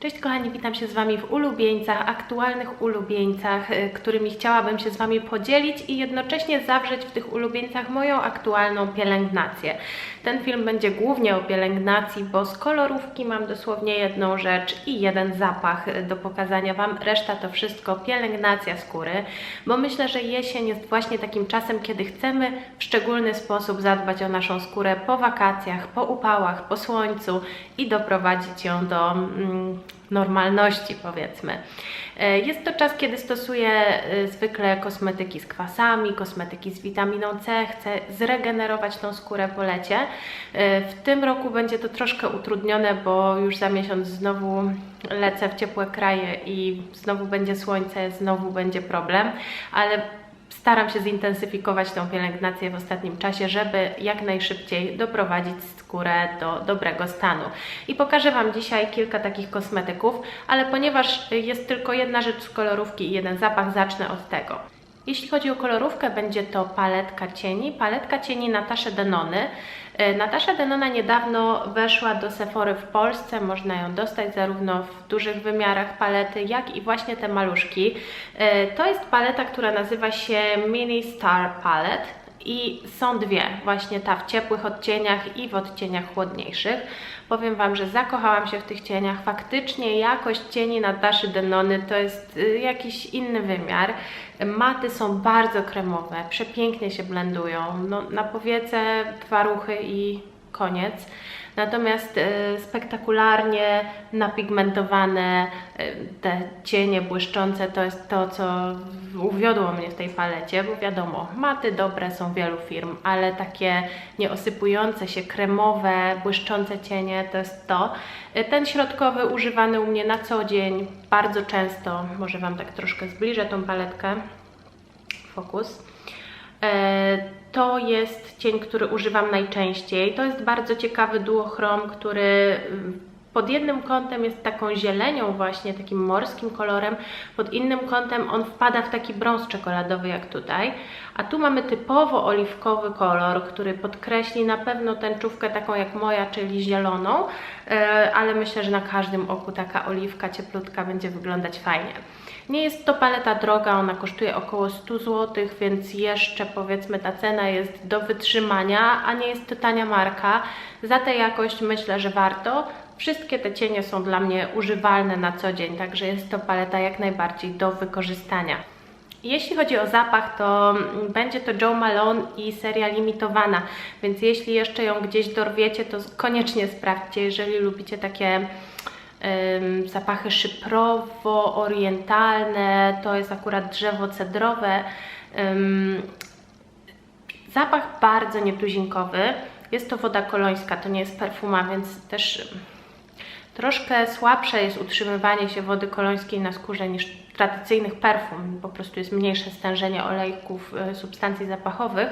Cześć kochani, witam się z Wami w ulubieńcach, aktualnych ulubieńcach, y, którymi chciałabym się z Wami podzielić i jednocześnie zawrzeć w tych ulubieńcach moją aktualną pielęgnację. Ten film będzie głównie o pielęgnacji, bo z kolorówki mam dosłownie jedną rzecz i jeden zapach do pokazania Wam. Reszta to wszystko pielęgnacja skóry, bo myślę, że jesień jest właśnie takim czasem, kiedy chcemy w szczególny sposób zadbać o naszą skórę po wakacjach, po upałach, po słońcu i doprowadzić ją do mm, normalności, powiedzmy. E, Jest to czas, kiedy stosuję e, zwykle kosmetyki z kwasami, kosmetyki z witaminą C. Chcę zregenerować tą skórę po lecie. E, W tym roku będzie to troszkę utrudnione, bo już za miesiąc znowu lecę w ciepłe kraje i znowu będzie słońce, znowu będzie problem, ale staram się zintensyfikować tą pielęgnację w ostatnim czasie, żeby jak najszybciej doprowadzić skórę do dobrego stanu. I pokażę Wam dzisiaj kilka takich kosmetyków, ale ponieważ jest tylko jedna rzecz z kolorówki i jeden zapach, zacznę od tego. Jeśli chodzi o kolorówkę, będzie to paletka cieni. Paletka cieni Natasze Denony. E, Natasza Denona niedawno weszła do Sephory w Polsce. Można ją dostać zarówno w dużych wymiarach palety, jak i właśnie te maluszki. E, To jest paleta, która nazywa się Mini Star Palette. I są dwie, właśnie ta w ciepłych odcieniach i w odcieniach chłodniejszych. Powiem Wam, że zakochałam się w tych cieniach. Faktycznie jakość cieni Nataszy Denony to jest y, jakiś inny wymiar. Maty są bardzo kremowe, przepięknie się blendują. No, na powiece dwa ruchy i koniec. Natomiast e, spektakularnie napigmentowane e, te cienie błyszczące to jest to, co uwiodło mnie w tej palecie, bo wiadomo, maty dobre są wielu firm, ale takie nieosypujące się, kremowe, błyszczące cienie to jest to. E, Ten środkowy używany u mnie na co dzień bardzo często, może Wam tak troszkę zbliżę tą paletkę, fokus. E, To jest cień, który używam najczęściej. To jest bardzo ciekawy duochrom, który pod jednym kątem jest taką zielenią właśnie, takim morskim kolorem, pod innym kątem on wpada w taki brąz czekoladowy jak tutaj, a tu mamy typowo oliwkowy kolor, który podkreśli na pewno tęczówkę taką jak moja, czyli zieloną, e, ale myślę, że na każdym oku taka oliwka cieplutka będzie wyglądać fajnie. Nie jest to paleta droga, ona kosztuje około 100 zł, więc jeszcze powiedzmy ta cena jest do wytrzymania, a nie jest to tania marka. Za tę jakość myślę, że warto. Wszystkie te cienie są dla mnie używalne na co dzień, także jest to paleta jak najbardziej do wykorzystania. Jeśli chodzi o zapach, to będzie to Joe Malone i seria limitowana, więc jeśli jeszcze ją gdzieś dorwiecie, to koniecznie sprawdźcie, jeżeli lubicie takie ym, zapachy szyprowo-orientalne, to jest akurat drzewo cedrowe. Ym, zapach bardzo nietuzinkowy. Jest to woda kolońska, to nie jest perfuma, więc też troszkę słabsze jest utrzymywanie się wody kolońskiej na skórze niż tradycyjnych perfum. Po prostu jest mniejsze stężenie olejków, y, substancji zapachowych.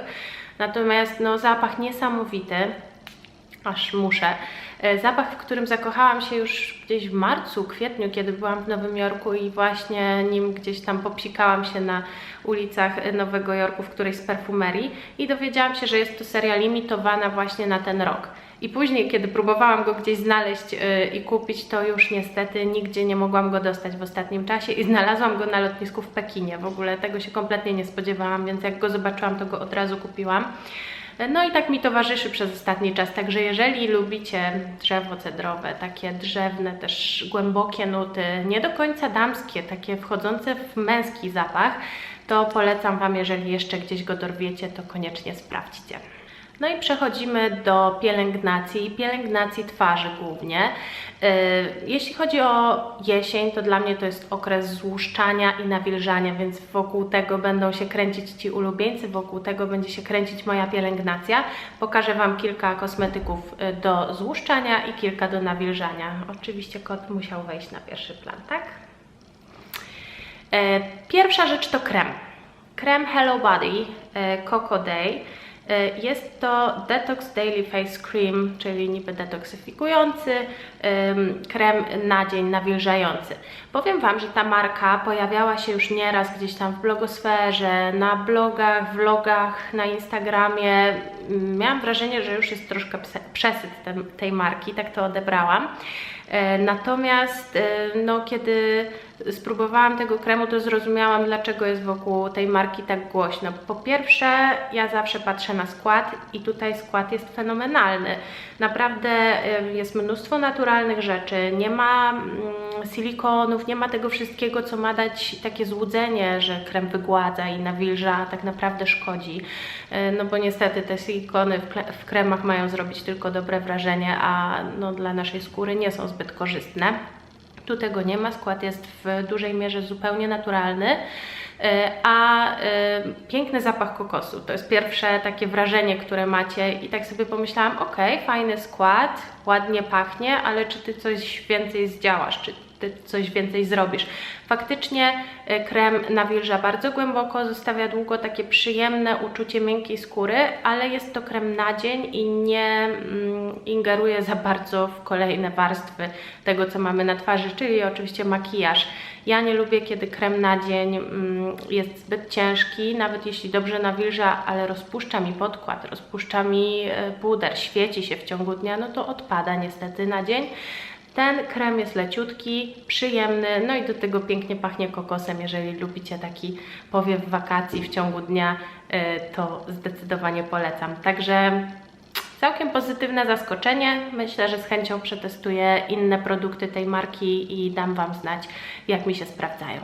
Natomiast no, zapach niesamowity aż muszę. E, Zapach, w którym zakochałam się już gdzieś w marcu, kwietniu, kiedy byłam w Nowym Jorku i właśnie nim gdzieś tam popsikałam się na ulicach Nowego Jorku w którejś z perfumerii i dowiedziałam się, że jest to seria limitowana właśnie na ten rok. I później, kiedy próbowałam go gdzieś znaleźć yy, i kupić, to już niestety nigdzie nie mogłam go dostać w ostatnim czasie i znalazłam go na lotnisku w Pekinie. W ogóle tego się kompletnie nie spodziewałam, więc jak go zobaczyłam, to go od razu kupiłam. No i tak mi towarzyszy przez ostatni czas, także jeżeli lubicie drzewo cedrowe, takie drzewne, też głębokie nuty, nie do końca damskie, takie wchodzące w męski zapach, to polecam Wam, jeżeli jeszcze gdzieś go dorwiecie, to koniecznie sprawdźcie. No i przechodzimy do pielęgnacji, pielęgnacji twarzy głównie. Yy, Jeśli chodzi o jesień, to dla mnie to jest okres złuszczania i nawilżania, więc wokół tego będą się kręcić Ci ulubieńcy, wokół tego będzie się kręcić moja pielęgnacja. Pokażę Wam kilka kosmetyków yy, do złuszczania i kilka do nawilżania. Oczywiście kot musiał wejść na pierwszy plan, tak? E, Pierwsza rzecz to krem. Krem Hello Body e, Coco Day. E, Jest to Detox Daily Face Cream, czyli niby detoksyfikujący em, krem na dzień nawilżający. Powiem Wam, że ta marka pojawiała się już nieraz gdzieś tam w blogosferze, na blogach, vlogach, na Instagramie. Miałam wrażenie, że już jest troszkę przesyt tej marki, tak to odebrałam. E, Natomiast e, no, kiedy spróbowałam tego kremu, to zrozumiałam, dlaczego jest wokół tej marki tak głośno. Po pierwsze, ja zawsze patrzę na skład i tutaj skład jest fenomenalny. Naprawdę jest mnóstwo naturalnych rzeczy, nie ma mm, silikonów, nie ma tego wszystkiego, co ma dać takie złudzenie, że krem wygładza i nawilża, a tak naprawdę szkodzi. E, No bo niestety te silikony w kremach mają zrobić tylko dobre wrażenie, a no, dla naszej skóry nie są zbyt korzystne. Tu tego nie ma, skład jest w dużej mierze zupełnie naturalny. E, A e, piękny zapach kokosu to jest pierwsze takie wrażenie, które macie, i tak sobie pomyślałam: OK, fajny skład, ładnie pachnie, ale czy ty coś więcej zdziałasz? Czy ty coś więcej zrobisz? Faktycznie e, krem nawilża bardzo głęboko, zostawia długo takie przyjemne uczucie miękkiej skóry, ale jest to krem na dzień i nie mm, ingeruje za bardzo w kolejne warstwy tego, co mamy na twarzy, czyli oczywiście makijaż. Ja nie lubię, kiedy krem na dzień mm, jest zbyt ciężki, nawet jeśli dobrze nawilża, ale rozpuszcza mi podkład, rozpuszcza mi e, puder, świeci się w ciągu dnia, no to odpada niestety na dzień. Ten krem jest leciutki, przyjemny, no i do tego pięknie pachnie kokosem. Jeżeli lubicie taki powiew wakacji w ciągu dnia, y, to zdecydowanie polecam. Także całkiem pozytywne zaskoczenie. Myślę, że z chęcią przetestuję inne produkty tej marki i dam Wam znać, jak mi się sprawdzają.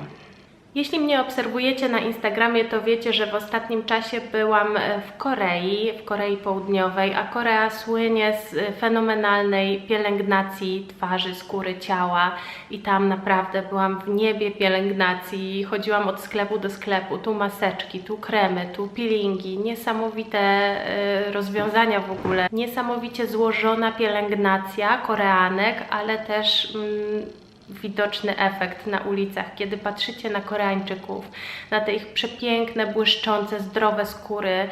Jeśli mnie obserwujecie na Instagramie, to wiecie, że w ostatnim czasie byłam e, w Korei, w Korei Południowej, a Korea słynie z e, fenomenalnej pielęgnacji twarzy, skóry, ciała. I tam naprawdę byłam w niebie pielęgnacji. Chodziłam od sklepu do sklepu, tu maseczki, tu kremy, tu peelingi, niesamowite e, rozwiązania w ogóle, niesamowicie złożona pielęgnacja Koreanek, ale też mm, widoczny efekt na ulicach, kiedy patrzycie na Koreańczyków, na te ich przepiękne, błyszczące, zdrowe skóry,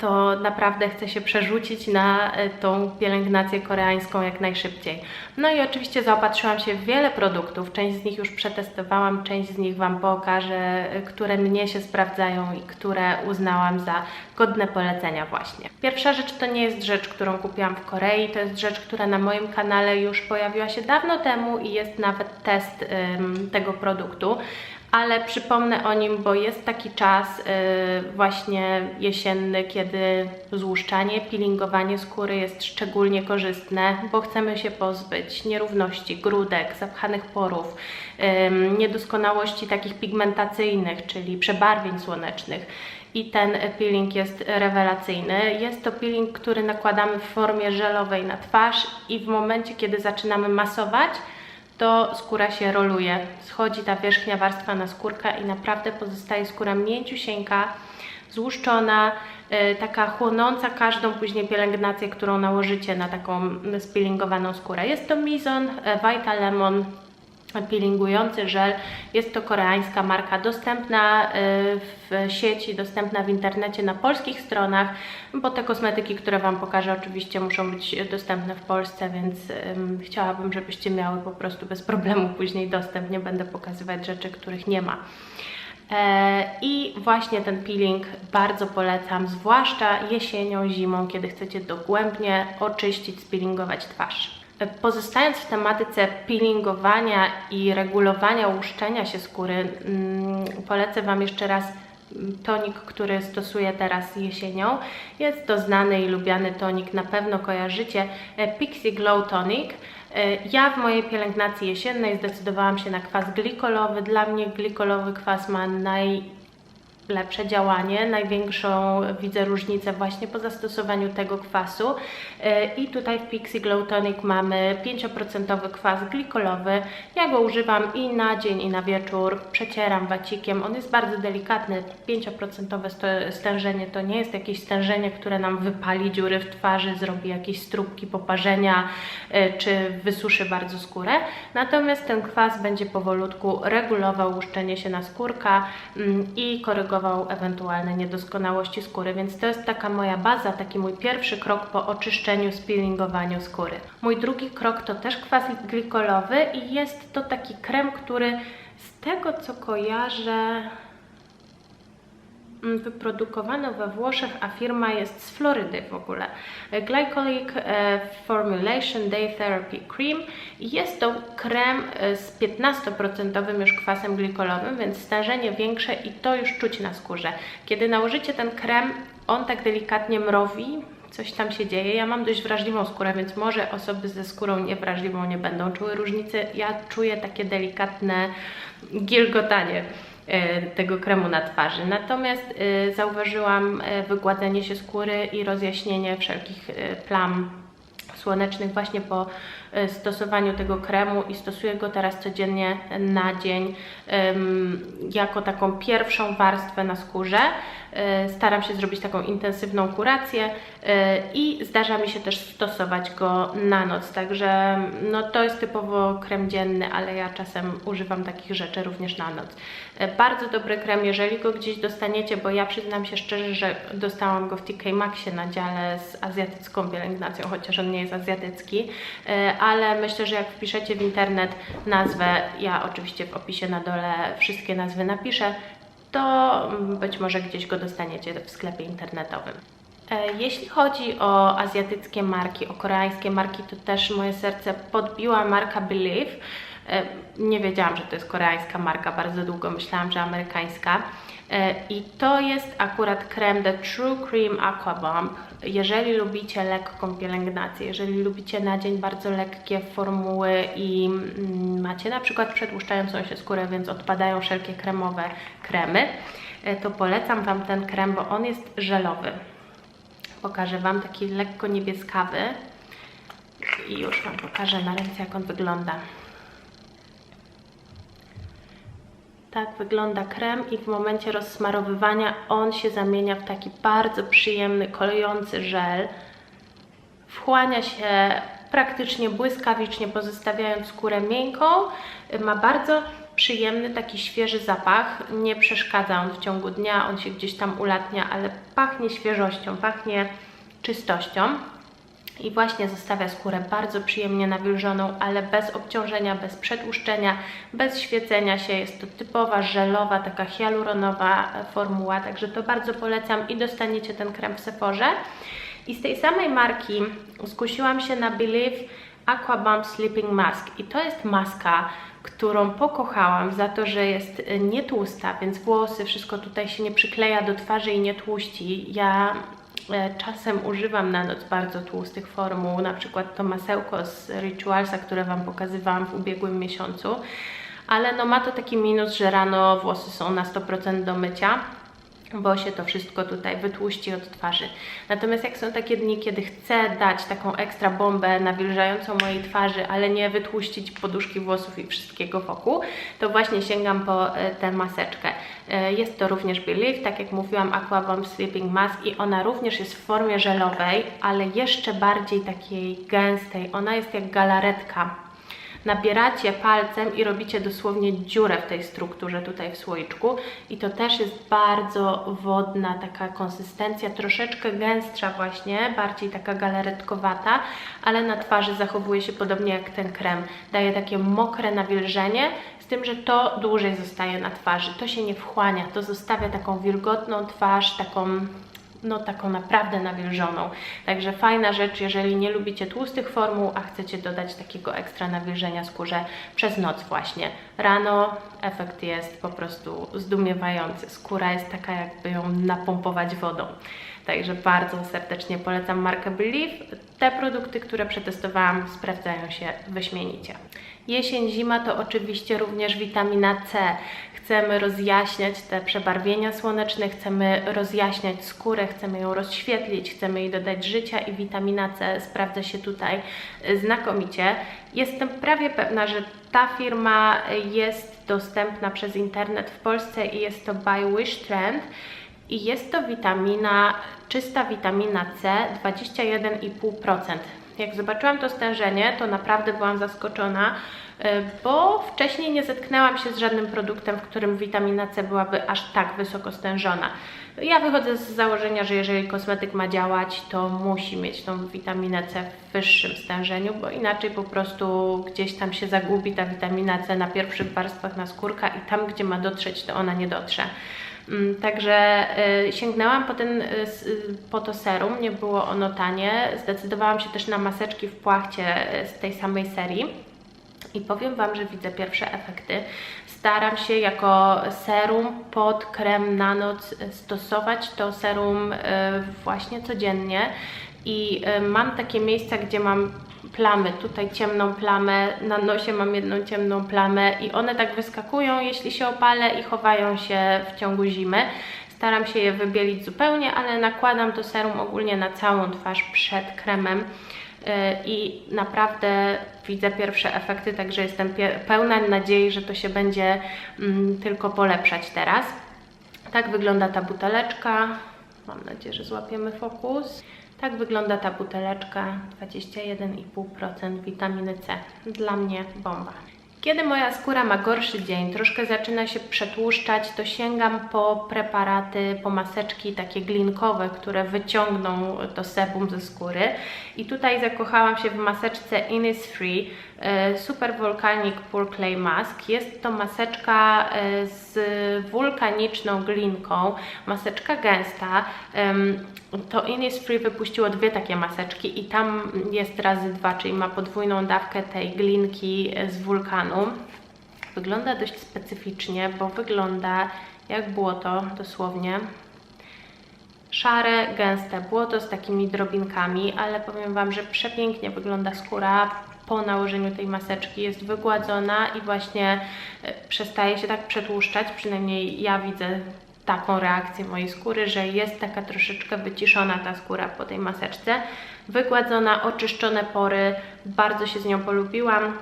to naprawdę chce się przerzucić na y, tą pielęgnację koreańską jak najszybciej. No i oczywiście zaopatrzyłam się w wiele produktów, część z nich już przetestowałam, część z nich Wam pokażę, y, które mnie się sprawdzają i które uznałam za godne polecenia właśnie. Pierwsza rzecz to nie jest rzecz, którą kupiłam w Korei, to jest rzecz, która na moim kanale już pojawiła się dawno temu i jest nawet test ym, tego produktu ale przypomnę o nim, bo jest taki czas y, właśnie jesienny, kiedy złuszczanie, peelingowanie skóry jest szczególnie korzystne, bo chcemy się pozbyć nierówności, grudek, zapchanych porów, ym, niedoskonałości takich pigmentacyjnych, czyli przebarwień słonecznych. I ten peeling jest rewelacyjny. Jest to peeling, który nakładamy w formie żelowej na twarz i w momencie, kiedy zaczynamy masować, to skóra się roluje. Schodzi ta wierzchnia warstwa na skórkę i naprawdę pozostaje skóra mięciusieńka, złuszczona, y, taka chłonąca każdą później pielęgnację, którą nałożycie na taką speelingowaną skórę. Jest to Mizon y, Vita Lemon peelingujący żel. Jest to koreańska marka dostępna y, w sieci, dostępna w internecie na polskich stronach, bo te kosmetyki, które Wam pokażę oczywiście muszą być dostępne w Polsce, więc ym, chciałabym, żebyście miały po prostu bez problemu później dostęp. Nie będę pokazywać rzeczy, których nie ma. E, I właśnie ten peeling bardzo polecam, zwłaszcza jesienią, zimą, kiedy chcecie dogłębnie oczyścić, speelingować twarz. Pozostając w tematyce peelingowania i regulowania łuszczenia się skóry, mm, polecę Wam jeszcze raz mm, tonik, który stosuję teraz jesienią. Jest to znany i lubiany tonik, na pewno kojarzycie, e, Pixie Glow Tonic. E, Ja w mojej pielęgnacji jesiennej zdecydowałam się na kwas glikolowy. Dla mnie glikolowy kwas ma najlepsze działanie, największą widzę różnicę właśnie po zastosowaniu tego kwasu. E, I tutaj w Pixie Glow Tonic mamy 5% kwas glikolowy. Ja go używam i na dzień, i na wieczór. Przecieram wacikiem. On jest bardzo delikatny. 5% sto- stężenie to nie jest jakieś stężenie, które nam wypali dziury w twarzy, zrobi jakieś strubki poparzenia, e, czy wysuszy bardzo skórę. Natomiast ten kwas będzie powolutku regulował łuszczenie się na skórka mm, i korygował ewentualne niedoskonałości skóry, więc to jest taka moja baza, taki mój pierwszy krok po oczyszczeniu, speelingowaniu skóry. Mój drugi krok to też kwas glikolowy i jest to taki krem, który z tego co kojarzę wyprodukowano we Włoszech, a firma jest z Florydy w ogóle. Glycolic e, Formulation Day Therapy Cream. Jest to krem e, z 15% już kwasem glikolowym, więc stężenie większe i to już czuć na skórze. Kiedy nałożycie ten krem, on tak delikatnie mrowi, coś tam się dzieje. Ja mam dość wrażliwą skórę, więc może osoby ze skórą niewrażliwą nie będą czuły różnicy. Ja czuję takie delikatne gilgotanie tego kremu na twarzy. Natomiast e, zauważyłam e, wygładzenie się skóry i rozjaśnienie wszelkich plam słonecznych właśnie po stosowaniu tego kremu i stosuję go teraz codziennie na dzień jako taką pierwszą warstwę na skórze. E, staram się zrobić taką intensywną kurację e, i zdarza mi się też stosować go na noc, także no to jest typowo krem dzienny, ale ja czasem używam takich rzeczy również na noc. E, bardzo dobry krem, jeżeli go gdzieś dostaniecie, bo ja przyznam się szczerze, że dostałam go w TK Maxie na dziale z azjatycką pielęgnacją, chociaż on nie jest azjatycki, ale myślę, że jak wpiszecie w internet nazwę, ja oczywiście w opisie na dole wszystkie nazwy napiszę, to być może gdzieś go dostaniecie w sklepie internetowym. E, jeśli chodzi o azjatyckie marki, o koreańskie marki, to też moje serce podbiła marka Believe. E, nie wiedziałam, że to jest koreańska marka, bardzo długo myślałam, że amerykańska. E, I to jest akurat krem The True Cream Aqua Bomb. Jeżeli lubicie lekką pielęgnację, jeżeli lubicie na dzień bardzo lekkie formuły i mm, macie na przykład przedłuszczającą się skórę, więc odpadają wszelkie kremowe kremy, e, to polecam Wam ten krem, bo on jest żelowy. Pokażę Wam taki lekko niebieskawy i już Wam pokażę na ręce, jak on wygląda. Tak wygląda krem i w momencie rozsmarowywania on się zamienia w taki bardzo przyjemny, kolejący żel. Wchłania się praktycznie błyskawicznie, pozostawiając skórę miękką. Ma bardzo przyjemny, taki świeży zapach. Nie przeszkadza on w ciągu dnia, on się gdzieś tam ulatnia, ale pachnie świeżością, pachnie czystością i właśnie zostawia skórę bardzo przyjemnie nawilżoną, ale bez obciążenia, bez przedłuszczenia, bez świecenia się. Jest to typowa żelowa, taka hialuronowa formuła, także to bardzo polecam i dostaniecie ten krem w Sephorze. I z tej samej marki skusiłam się na Believe Aqua Bomb Sleeping Mask i to jest maska, którą pokochałam za to, że jest nietłusta, więc włosy, wszystko tutaj się nie przykleja do twarzy i nie tłuści. Ja czasem używam na noc bardzo tłustych formuł, na przykład to masełko z Ritualsa, które Wam pokazywałam w ubiegłym miesiącu, ale no ma to taki minus, że rano włosy są na 100% do mycia, bo się to wszystko tutaj wytłuści od twarzy. Natomiast jak są takie dni, kiedy chcę dać taką ekstra bombę nawilżającą mojej twarzy, ale nie wytłuścić poduszki włosów i wszystkiego wokół, to właśnie sięgam po e, tę maseczkę. E, jest to również Believe, tak jak mówiłam, Aqua Bomb Sleeping Mask i ona również jest w formie żelowej, ale jeszcze bardziej takiej gęstej. Ona jest jak galaretka nabieracie palcem i robicie dosłownie dziurę w tej strukturze tutaj w słoiczku i to też jest bardzo wodna taka konsystencja, troszeczkę gęstsza właśnie, bardziej taka galaretkowata, ale na twarzy zachowuje się podobnie jak ten krem. Daje takie mokre nawilżenie, z tym, że to dłużej zostaje na twarzy. To się nie wchłania, to zostawia taką wilgotną twarz, taką no taką naprawdę nawilżoną. Także fajna rzecz, jeżeli nie lubicie tłustych formuł, a chcecie dodać takiego ekstra nawilżenia skórze przez noc właśnie. Rano efekt jest po prostu zdumiewający. Skóra jest taka, jakby ją napompować wodą. Także bardzo serdecznie polecam markę Believe. Te produkty, które przetestowałam, sprawdzają się wyśmienicie. Jesień, zima to oczywiście również witamina C chcemy rozjaśniać te przebarwienia słoneczne, chcemy rozjaśniać skórę, chcemy ją rozświetlić, chcemy jej dodać życia i witamina C sprawdza się tutaj znakomicie. Jestem prawie pewna, że ta firma jest dostępna przez internet w Polsce i jest to By Wish Trend i jest to witamina, czysta witamina C 21,5%. Jak zobaczyłam to stężenie, to naprawdę byłam zaskoczona, bo wcześniej nie zetknęłam się z żadnym produktem, w którym witamina C byłaby aż tak wysoko stężona. Ja wychodzę z założenia, że jeżeli kosmetyk ma działać, to musi mieć tą witaminę C w wyższym stężeniu, bo inaczej po prostu gdzieś tam się zagubi ta witamina C na pierwszych warstwach naskórka i tam, gdzie ma dotrzeć, to ona nie dotrze. Mm, także y, sięgnęłam po, ten, y, po to serum, nie było ono tanie. Zdecydowałam się też na maseczki w płachcie z tej samej serii. I powiem Wam, że widzę pierwsze efekty. Staram się jako serum pod krem na noc stosować to serum właśnie codziennie. I mam takie miejsca, gdzie mam plamy, tutaj ciemną plamę, na nosie mam jedną ciemną plamę i one tak wyskakują, jeśli się opalę i chowają się w ciągu zimy. Staram się je wybielić zupełnie, ale nakładam to serum ogólnie na całą twarz przed kremem y, i naprawdę widzę pierwsze efekty, także jestem pełna nadziei, że to się będzie mm, tylko polepszać teraz. Tak wygląda ta buteleczka. Mam nadzieję, że złapiemy fokus. Tak wygląda ta buteleczka 21,5% witaminy C. Dla mnie bomba. Kiedy moja skóra ma gorszy dzień, troszkę zaczyna się przetłuszczać, to sięgam po preparaty, po maseczki takie glinkowe, które wyciągną to sebum ze skóry. I tutaj zakochałam się w maseczce Innisfree e, Super Volcanic Pure Clay Mask. Jest to maseczka e, z wulkaniczną glinką, maseczka gęsta. To Innisfree wypuściło dwie takie maseczki i tam jest razy dwa, czyli ma podwójną dawkę tej glinki z wulkanu. Wygląda dość specyficznie, bo wygląda jak błoto dosłownie. Szare, gęste błoto z takimi drobinkami, ale powiem Wam, że przepięknie wygląda skóra po nałożeniu tej maseczki. Jest wygładzona i właśnie e, przestaje się tak przetłuszczać, przynajmniej ja widzę taką reakcję mojej skóry, że jest taka troszeczkę wyciszona ta skóra po tej maseczce. Wygładzona, oczyszczone pory, bardzo się z nią polubiłam.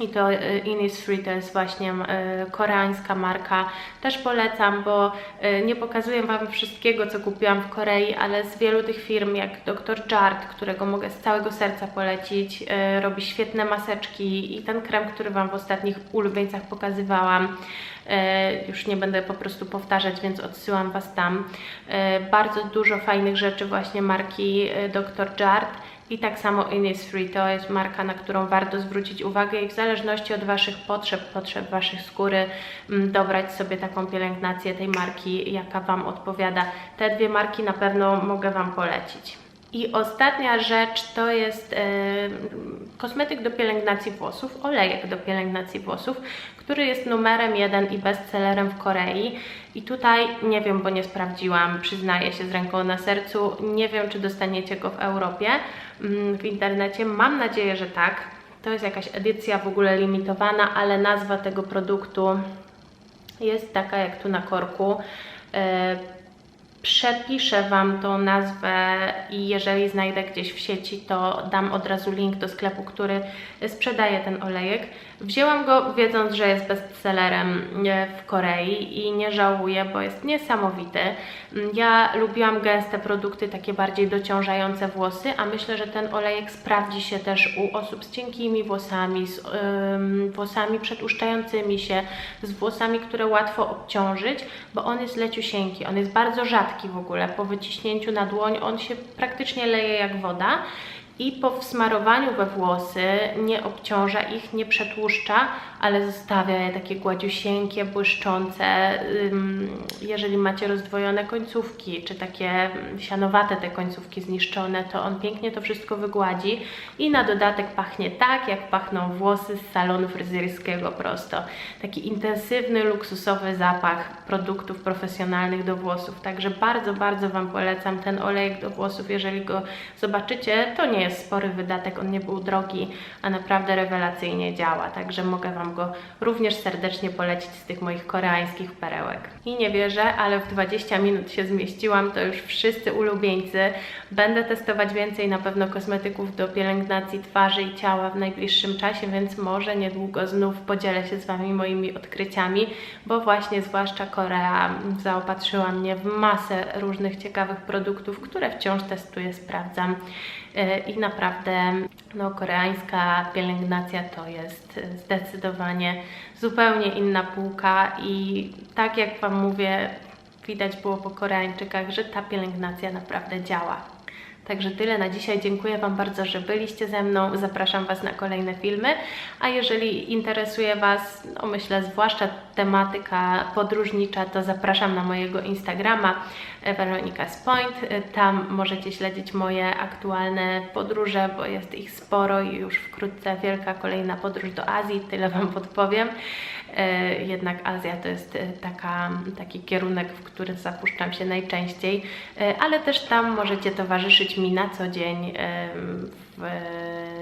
I to y, Innisfree to jest właśnie y, koreańska marka. Też polecam, bo y, nie pokazuję Wam wszystkiego, co kupiłam w Korei, ale z wielu tych firm, jak Dr. Jart, którego mogę z całego serca polecić, robi świetne maseczki i ten krem, który Wam w ostatnich ulubieńcach pokazywałam, już nie będę po prostu powtarzać, więc odsyłam Was tam. Bardzo dużo fajnych rzeczy właśnie marki Dr. Jart i tak samo Innisfree to jest marka, na którą warto zwrócić uwagę i w zależności od Waszych potrzeb, potrzeb Waszej skóry, mm, dobrać sobie taką pielęgnację tej marki, jaka Wam odpowiada. Te dwie marki na pewno mogę Wam polecić. I ostatnia rzecz to jest e, kosmetyk do pielęgnacji włosów, olejek do pielęgnacji włosów, który jest numerem jeden i bestsellerem w Korei. I tutaj nie wiem, bo nie sprawdziłam, przyznaję się z ręką na sercu, nie wiem, czy dostaniecie go w Europie, mm, w internecie. Mam nadzieję, że tak. To jest jakaś edycja w ogóle limitowana, ale nazwa tego produktu jest taka jak tu na korku. Przepiszę Wam tą nazwę i jeżeli znajdę gdzieś w sieci, to dam od razu link do sklepu, który sprzedaje ten olejek. Wzięłam go wiedząc, że jest bestsellerem e, w Korei i nie żałuję, bo jest niesamowity. Ja lubiłam gęste produkty, takie bardziej dociążające włosy, a myślę, że ten olejek sprawdzi się też u osób z cienkimi włosami, z włosami przetłuszczającymi się, z włosami, które łatwo obciążyć, bo on jest leciusieńki, on jest bardzo rzadki w ogóle. Po wyciśnięciu na dłoń on się praktycznie leje jak woda i po wsmarowaniu we włosy nie obciąża ich, nie przetłuszcza, ale zostawia je takie gładziusieńkie, błyszczące. Jeżeli macie rozdwojone końcówki, czy takie sianowate te końcówki zniszczone, to on pięknie to wszystko wygładzi i na dodatek pachnie tak, jak pachną włosy z salonu fryzjerskiego prosto. Taki intensywny, luksusowy zapach produktów profesjonalnych do włosów. Także bardzo, bardzo Wam polecam ten olejek do włosów. Jeżeli go zobaczycie, to nie jest spory wydatek, on nie był drogi, a naprawdę rewelacyjnie działa. Także mogę Wam go również serdecznie polecić z tych moich koreańskich perełek. I nie wierzę, ale w 20 minut się zmieściłam, to już wszyscy ulubieńcy. Będę testować więcej na pewno kosmetyków do pielęgnacji twarzy i ciała w najbliższym czasie, więc może niedługo znów podzielę się z Wami moimi odkryciami, bo właśnie zwłaszcza Korea zaopatrzyła mnie w masę różnych ciekawych produktów, które wciąż testuję, sprawdzam i naprawdę no, koreańska pielęgnacja to jest zdecydowanie zupełnie inna półka i tak jak Wam mówię, widać było po Koreańczykach, że ta pielęgnacja naprawdę działa. Także tyle na dzisiaj. Dziękuję Wam bardzo, że byliście ze mną. Zapraszam Was na kolejne filmy. A jeżeli interesuje Was, no myślę, zwłaszcza tematyka podróżnicza, to zapraszam na mojego Instagrama e, Weronika Point. E, Tam możecie śledzić moje aktualne podróże, bo jest ich sporo i już wkrótce wielka kolejna podróż do Azji. Tyle Wam podpowiem. E, Jednak Azja to jest e, taka, taki kierunek, w który zapuszczam się najczęściej, E, ale też tam możecie towarzyszyć mi na co dzień w,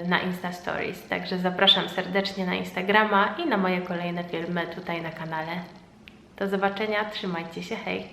na Insta Stories. Także zapraszam serdecznie na Instagrama i na moje kolejne filmy tutaj na kanale. Do zobaczenia, trzymajcie się, hej!